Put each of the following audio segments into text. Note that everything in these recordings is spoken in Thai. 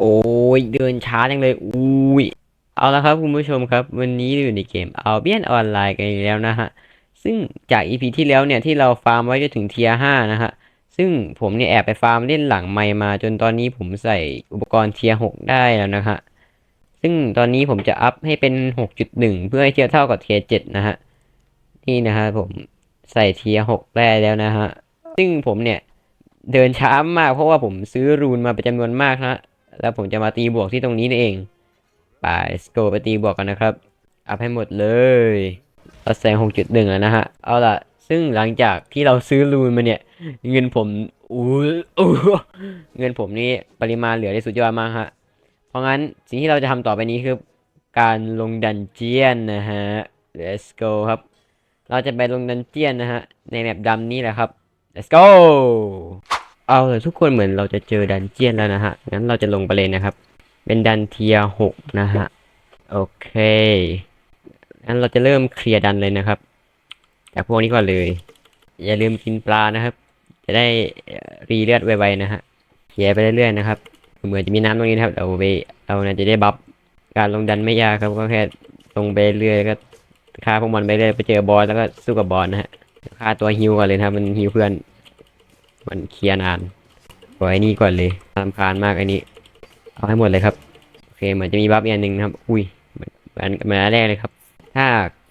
โอ้ยเดินช้าจังเลยอุ้ยเอาละครับคุณผู้ชมครับ วันนี้อยู่ในเกมเอาเบียนออนไลน์กันอีกแล้วนะฮะซึ่งจาก EP ที่แล้วเนี่ยที่เราฟาร์มไว้จนถึงเทียห้านะฮะซึ่งผมเนี่ยแอบไปฟาร์มเล่นหลังไมค์มา จนตอนนี้ผมใส่อุปกรณ์เทียหกได้แล้วนะฮะซึ่งตอนนี้ผมจะอัพให้เป็นหกจุดหนึ่งเพื่อให้เทียบเท่ากับเทียเจ็ดนะฮะนี่นะฮะผมใส่เทียหกได้แล้วนะฮะซึ่งผมเนี่ยเดินช้ามากเพราะว่าผมซื้อรูนมาเป็นจำนวนมากนะ แล้วผมจะมาตีบวกที่ตรงนี้นี่เองไปสโกไปตีบวกกันนะครับ อัพให้หมดเลยเราแซงหกจุดหนึ่งแล้วนะฮะ เอาล่ะ ซึ่งหลังจากที่เราซื้อรูนมาเนี่ย เงินผมอู้อู้เงินผมนี่ปริมาณเหลือได้สุดยอดมากฮะ เพราะงั้นสิ่งที่เราจะทำต่อไปนี้คือ การลงดันเจียนนะฮะ let's go ครับ เราจะไปลงดันเจียนนะฮะ ในแมปดำนี้แหละครับ let's go เอาเลยทุกคนเหมือนเราจะเจอดันเจียนแล้วนะฮะ งั้นเราจะลงไปเลยนะครับ เป็นดันเทียหกนะฮะ โอเค งั้นเราจะเริ่มเคลียร์ดันเลยนะครับ จากพวกนี้ก่อนเลย อย่าลืมกินปลานะครับ จะได้รีเลือดไวๆนะฮะ เคลียร์ไปเรื่อยๆนะครับ เหมือนจะมีน้ำตรงนี้นะครับเราไปเราน่าจะได้บัฟ การลงดันไม่ยากครับก็แค่ลงไปเรื่อยแล้วก็ฆ่าพวกมันไปเรื่อยไปเจอบอสแล้วก็สู้กับบอสนะฮะ ฆ่าตัวฮิวก่อนเลยนะครับ มันฮิวเพื่อน มันเคลียร์นานปล่อยไอ้นี่ก่อนเลยรำคาญมากไอ้นี่เอาให้หมดเลยครับ โอเคเหมือนจะมีบัฟอีกอันหนึ่งนะครับ อุ้ยมือนมันแรกเลยครับ ถ้า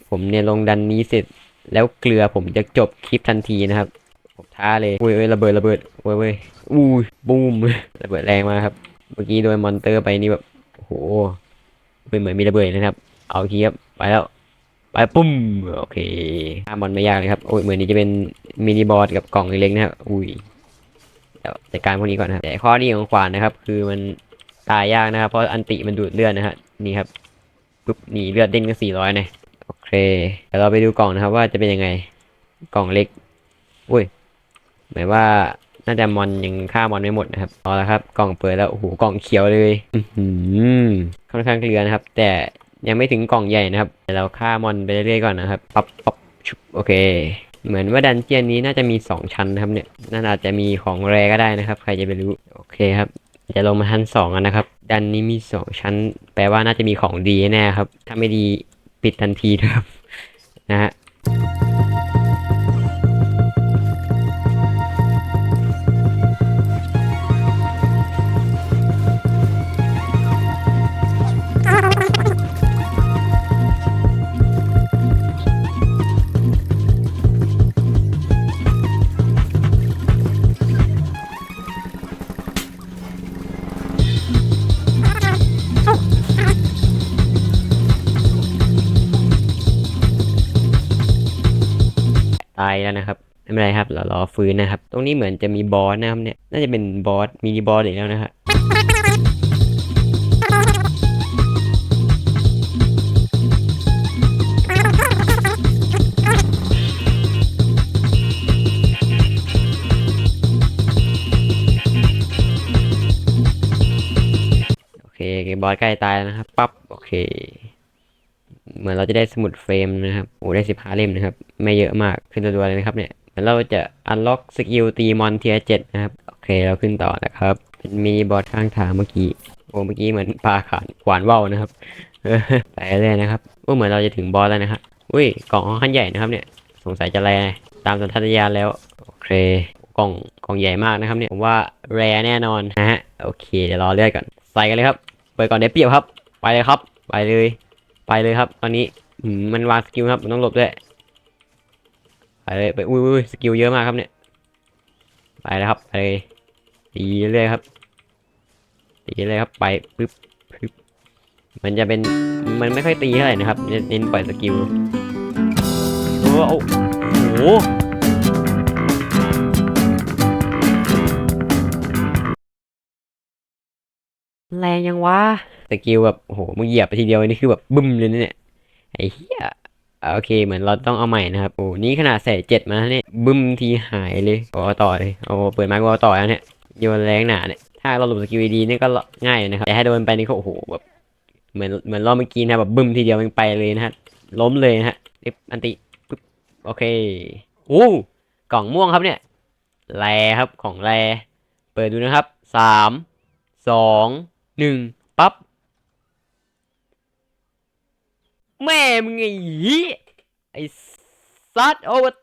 ผมเนี่ยลงดันนี้เสร็จ แล้วเกลือผมจะจบคลิปทันทีนะครับ ผมท้าเลยอุ้ยระเบิดระเบิดเว้ยเว้ยอุ้ยบูมระเบิดแรงมากครับ เมื่อกี้โดนมอนเตอร์ไปนี่แบบโอ้โหเป็นเหมือนมีระเบิดนะครับ เอาทีครับไปแล้ว ไปปุ้มโอเคฆ่ามอนไม่ยากเลยครับโอ้ยเหมือนนี้จะเป็นมินิบอสกับกล่องเล็กๆนะครับอุ้ยเดี๋ยวจัดการพวกนี้ก่อนนะครับแต่ข้อดีของขวานนะครับ คือมันตายยากนะครับ เพราะอันติมันดูดเลือดนะฮะนี่ครับปุ๊บหนีเลือดเด้งก็สี่ร้อยเนี่ยโอเคเดี๋ยวเราไปดูกล่องนะครับ ว่าจะเป็นยังไงกล่องเล็กอุ้ยหมายว่าน่าจะมอนยังฆ่ามอนไม่หมดนะครับเอาละครับ กล่องเปิดแล้วโอ้โหกล่องเขียวเลย อืค่อนข้างเคลียร์นะครับ แต่ ยังไม่ถึงกล่องใหญ่นะครับเดี๋ยวเราฆ่ามอนไปเรื่อยๆก่อนนะครับปั๊บปั๊บชุบโอเค เหมือนว่าดันเจียนนี้น่าจะมี 2 ชั้นนะครับเนี่ยน่าจะมีของแรก็ได้นะครับ ใครจะไปรู้โอเคครับจะลงมาชั้นสองกันนะครับดันนี้มี 2 ชั้น แปลว่าน่าจะมีของดีแน่ครับ ถ้าไม่ดีปิดทันทีนะครับนะฮะ ตายแล้วนะครับไม่เป็นไรครับเรารอฟื้นนะครับ ตรงนี้เหมือนจะมีบอสนะครับเนี่ยน่าจะเป็นบอสมินิบอสอีกแล้วนะฮะโอเคบอสใกล้ตายแล้วนะครับปั๊บโอเค เหมือนเราจะได้สมุดเฟรมนะครับโอ้ได้สิบห้าเล่มนะครับ ไม่เยอะมากขึ้นตัวๆเลยนะครับเนี่ยเหมือนเราจะอันล็อกสกิลตีมอนเทียเจ็ดนะครับ โอเคเราขึ้นต่อนะครับ เป็นมินิบอสข้างทางเมื่อกี้โอ้เมื่อกี้เหมือนปลาขานขวานว่าวนะครับไปเรื่อยนะครับโอ้เหมือนเราจะถึงบอสแล้วนะครับอุ้ยกล่องค่อนข้างใหญ่นะครับเนี่ยสงสัยจะแรตามสัญชาตญาณแล้วโอเคกล่องกล่องใหญ่มากนะครับเนี่ยผมว่าแรแน่นอนนะฮะโอเคเดี๋ยวรอเลือดก่อนใส่กันเลยครับเปิดก่อนเดี๋ยวเปรียบครับ ไปเลยครับ ไปเลย ไปเลยครับตอนนี้มันวางสกิลครับมันต้องหลบด้วยไปเลยไปอุ้ยสกิลเยอะมากครับเนี่ยไปแล้วครับไปตีเรื่อยครับตีเรื่อยครับไปปึ๊บปึ๊บมันจะเป็นมันไม่ค่อยตีเท่าไหร่นะครับเน้นปล่อยสกิลโอ้โหโอ้โหแรงยังวะ สกิลแบบโหมึงเหยียบไปทีเดียวนี่คือแบบบึ้มเลยนะเนี่ยไอ้เหี้ยโอเค เหมือนเราต้องเอาใหม่นะครับโอ้นี่ขนาดใส่เจ็ดมาเนี่ยบึ้มทีหายเลยโอ้เอาต่อเลยโอ้เปิดมาก็เอาต่อแล้วเนี่ยโยนแรงหนาเนี่ยถ้าเราหลบสกิลดีนี่ก็ง่ายนะครับแต่ถ้าโดนไปนี่ก็โอ้โหแบบเหมือนเหมือนรอบเมื่อกี้นะแบบบึ้มทีเดียวมันไปเลยนะฮะล้มเลยนะฮะนี่อันติปึ๊บโอเคโอ้กล่องม่วงครับเนี่ยแรครับของแรเปิดดูนะครับสามสองหนึ่งปั๊บ แม่มึงไอ้ไอ้ซัดโอเวอร์